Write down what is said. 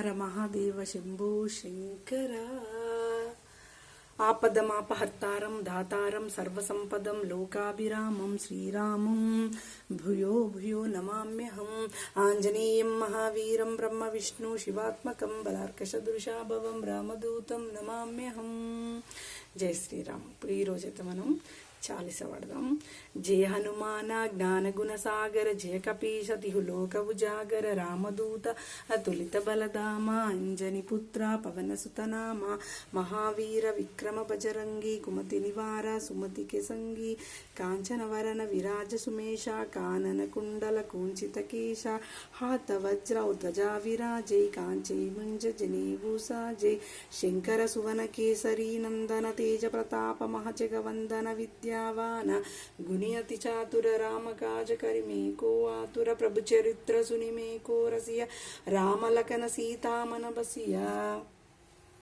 హర మహాదేవ శంభో శంకర. ఆపదమాపహర్తారం దాతారం సర్వసంపదం లోకాభిరామం శ్రీరామం. భూయో భూయో నమామ్యహం. ఆంజనేయం మహావీరం బ్రహ్మ విష్ణు శివాత్మకం బలార్కషదృశాభవం రామదూతం నమామ్యహం. జై శ్రీరామ్. ఇప్పుడు ఈరోజైతే మనం చాలీస పడదాం జయ హనుమాన జ్ఞానగుణ సాగర జయ కపీశ తిహు లోక ఉజాగర రామదూత అతులిత బలదామ అంజని పుత్ర పవన సుతనామ మహావీర విక్రమ బజరంగి కుమతి నివార సుమతి కెసంగి కాంచనవరన విరాజ సుమేష కానన కుండల కుంచిత కేశ హాత వజ్ర ధ్వజా విరాజై కాంచై ముంజ జనేభూసా జై శంకర సువన కేసరీ నందన తేజ ప్రతాప మహజగవందన విద్య విద్యావాన గుణి అతి చాతుర రామ కాజ కరిమే ఆతుర ప్రభు చరిత్ర సుని మేకో రసియ రామలకన సీతామన బసియా.